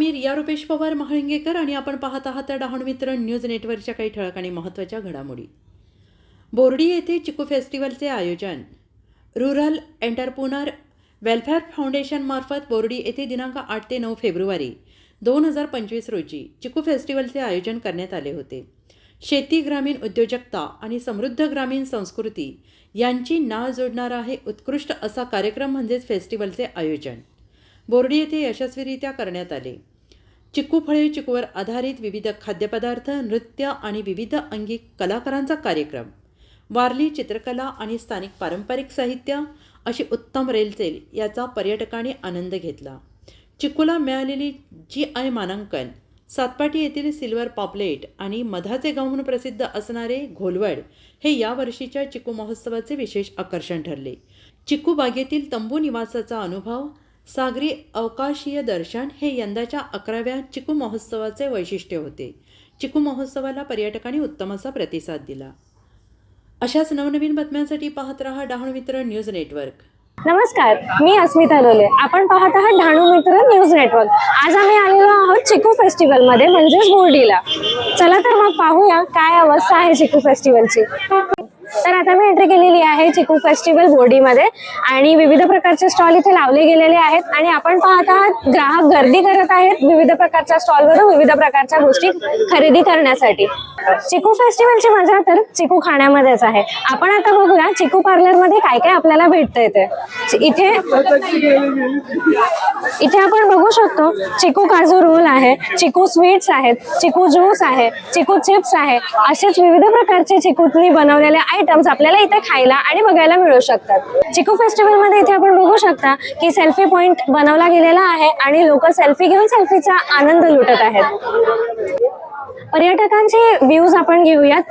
मी रिया रुपेश पवार महाळिंगेकर आणि आपण पाहत आहात डहाणू मित्र न्यूज नेटवर्कच्या काही ठळक आणि महत्त्वाच्या घडामोडी. बोर्डी येथे चिकू फेस्टिवलचे आयोजन. रुरल एंटरप्रुनर वेलफेअर फाउंडेशनमार्फत बोर्डी येथे दिनांक आठ ते नऊ फेब्रुवारी दोन हजार पंचवीस रोजी चिकू फेस्टिवलचे आयोजन करण्यात आले होते. शेती ग्रामीण उद्योजकता आणि समृद्ध ग्रामीण संस्कृती यांची नाळ जोडणारा हे उत्कृष्ट असा कार्यक्रम म्हणजेच फेस्टिवलचे आयोजन. बोर्डी येथे यशस्वीरित्या करण्यात आले. चिक्कू फळे चिकूवर आधारित विविध खाद्यपदार्थ नृत्य आणि विविध अंगिक कलाकारांचा कार्यक्रम. वारली चित्रकला आणि स्थानिक पारंपरिक साहित्य अशी उत्तम रेलचेल याचा पर्यटकांनी आनंद घेतला. चिक्कूला मिळालेली जी आय मानांकन सातपाटी येथील सिल्वर पॉपलेट आणि मधाचे गाव म्हणून प्रसिद्ध असणारे घोलवड हे यावर्षीच्या चिकू महोत्सवाचे विशेष आकर्षण ठरले. चिकू बागेतील तंबू निवासाचा अनुभव सागरी अवकाशीय दर्शन हे यंदाच्या अकराव्या चिकू महोत्सवाचे वैशिष्ट्य होते. चिकू महोत्सवाला पर्यटकांनी उत्तम असा प्रतिसाद दिला. अशाच नवनवीन बातम्यांसाठी पाहत रहा डहाणू मित्र न्यूज नेटवर्क. नमस्कार मी अस्मिता लोले. आपण पाहत आहात डहाणू मित्र न्यूज नेटवर्क. आज आम्ही आलेलो आहोत चिकू फेस्टिवलमध्ये म्हणजेच बोर्डीला चला तर मग पाहूया काय अवस्था आहे चिकू फेस्टिवलची. तर आता मी एंट्री केलेली आहे चिकू फेस्टिवल बोर्डीमध्ये आणि विविध प्रकारचे स्टॉल इथे लावले गेलेले आहेत. आणि आपण पाहत आहात ग्राहक गर्दी करत आहेत विविध प्रकारच्या स्टॉलवरून विविध प्रकारच्या गोष्टी खरेदी करण्यासाठी. चिकू फेस्टिवलची मजा तर चिकू खाण्यामध्येच आहे. आपण आता बघूया चिकू पार्लरमध्ये काय काय आपल्याला भेटतं इथे इथे इथे आपण बघू शकतो चिकू काजू रोल आहे चिकू स्वीट्स आहेत चिकू ज्यूस आहे चिकू चिप्स आहे. असेच विविध प्रकारचे चिकूतनी बनवलेले आयटम्स आपल्याला इथे खायला आणि बघायला मिळू शकतात. चिकू फेस्टिवलमध्ये इथे आपण बघू शकता की सेल्फी पॉइंट बनवला गेलेला आहे आणि लोक सेल्फी घेऊन सेल्फीचा आनंद लुटत आहेत. पर्यटकांचे व्ह्यूज आपण घेऊयात.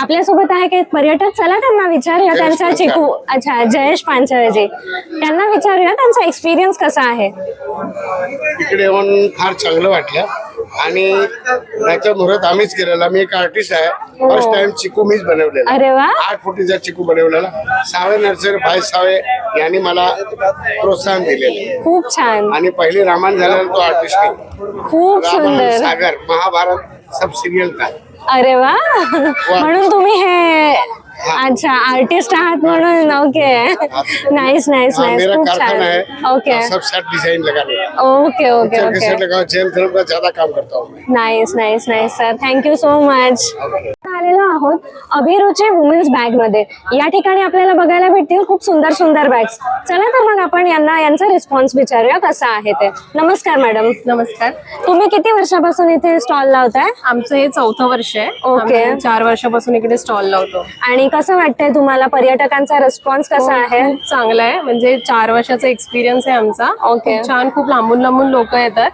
आपल्यासोबत आहे काही पर्यटक. चला त्यांना विचारूया त्यांचा चिकू अच्छा जयेश पांचाळजी. त्यांना विचारूया त्यांचा एक्सपिरियन्स कसा आहे. इकडे येऊन फार चांगलं वाटलं. आणि याच्या मुहूर्त आम्हीच केलेला. मी एक आर्टिस्ट आहे. फर्स्ट टाइम चिकू मीच बनवलेला. अरे वा. आठ फुटीचा चिकू बनवलेला. सावे नर्सरी भाई सावे यांनी मला प्रोत्साहन दिलेले. खूप छान. आणि पहिली रामायण झालेला तो आर्टिस्ट खूप सुंदर. सागर महाभारत सब सिरियल का? अरे वा. म्हणून तुम्ही हे अच्छा आर्टिस्ट आहात म्हणून ओके नाईस नाईस नाईस खूप छान. ओके सब सेट डिजाइन लगाने okay okay okay Jain film का ज्यादा काम करता हूँ मैं। Nice nice nice sir thank you so much आलेलो आहोत अभिरुची वुमेन्स बॅगमध्ये. या ठिकाणी आपल्याला बघायला भेटतील खूप सुंदर सुंदर बॅग्स चला तर मग आपण यांना यांचा रिस्पॉन्स विचारूया कसा आहे ते. नमस्कार मॅडम नमस्कार. तुम्ही किती वर्षापासून इथे स्टॉल लावताय? आमचं हे चौथं वर्ष आहे. ओके. चार वर्षापासून इकडे स्टॉल लावतो. आणि कसं वाटतंय तुम्हाला? पर्यटकांचा रिस्पॉन्स कसा आहे? खूप चांगलं आहे. म्हणजे चार वर्षाचा एक्सपिरियन्स आहे आमचा. ओके. छान खूप लांबून लांबून लोक येतात.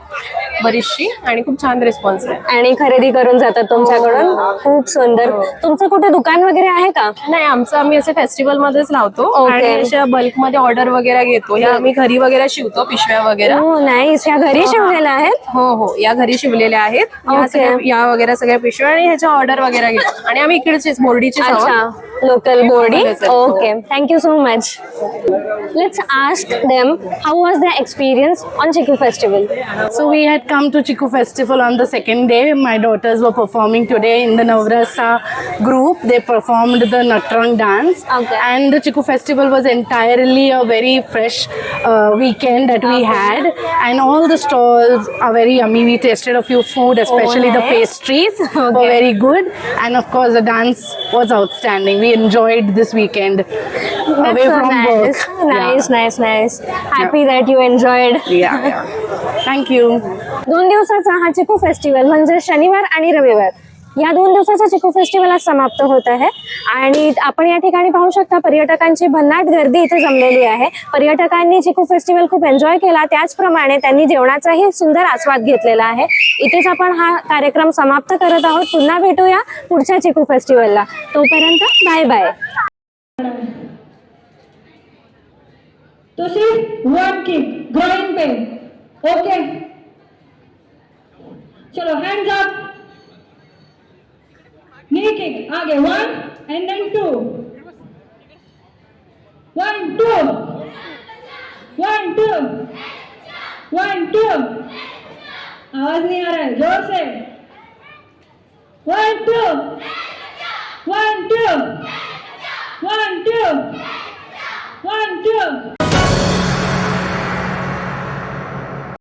बरीचशी आणि खूप छान रिस्पॉन्स आहे. आणि खरेदी करून जातात तुमच्याकडून? खूप सुंदर. तुमचं कुठे दुकान वगैरे आहे का? नाही आमचं आम्ही असे फेस्टिवल मध्येच लावतो. आणि अशा बल्कमध्ये ऑर्डर वगैरे घेतो. या आम्ही घरी वगैरे शिवतो पिशव्या वगैरे. हो नाईस ह्या घरी शिवलेल्या आहेत? हो हो. या घरी शिवलेल्या आहेत. या ओके. सगळ्या या वगैरे सगळ्या पिशव्या आणि ह्याच्या ऑर्डर वगैरे घेतो. आणि आम्ही इकडेच मोरडीचेच आहोत. अच्छा local body. Okay, thank you so much. Let's ask them how was their experience on Chiku Festival. So we had come to Chiku Festival on the second day. My daughters were performing today in the Navrasa group. They performed the Natrang dance, okay. and the Chiku Festival was entirely a very fresh uh, weekend that we okay. had, and all the stalls are very yummy. We tasted a few food, especially oh, nice. the pastries okay. were very good, and of course the dance was outstanding. We enjoyed this weekend. Away from nice work. Nice nice nice happy that you enjoyed Yeah, yeah. Thank you. दोन दिवसाचा हा चिकू festival म्हणजे शनिवार आणि रविवार. या दोन दिवसाचा चिकू फेस्टिवल आज समाप्त होत आहे. आणि आपण या ठिकाणी पाहू शकता पर्यटकांची भन्नाट गर्दी इथे जमलेली आहे. पर्यटकांनी चिकू फेस्टिवल खूप एन्जॉय केला. त्याचप्रमाणे त्यांनी जेवणाचाही सुंदर आस्वाद घेतलेला आहे. इथेच आपण हा कार्यक्रम समाप्त करत आहोत. पुन्हा भेटूया पुढच्या चिकू फेस्टिवलला. तोपर्यंत बाय बाय. तो सिर्फ वन किक ओके चलो हैंड्स अप नी किक आगे one and then two one two one two one two आवाज नहीं आ रहा है जोर से one two one two one two one two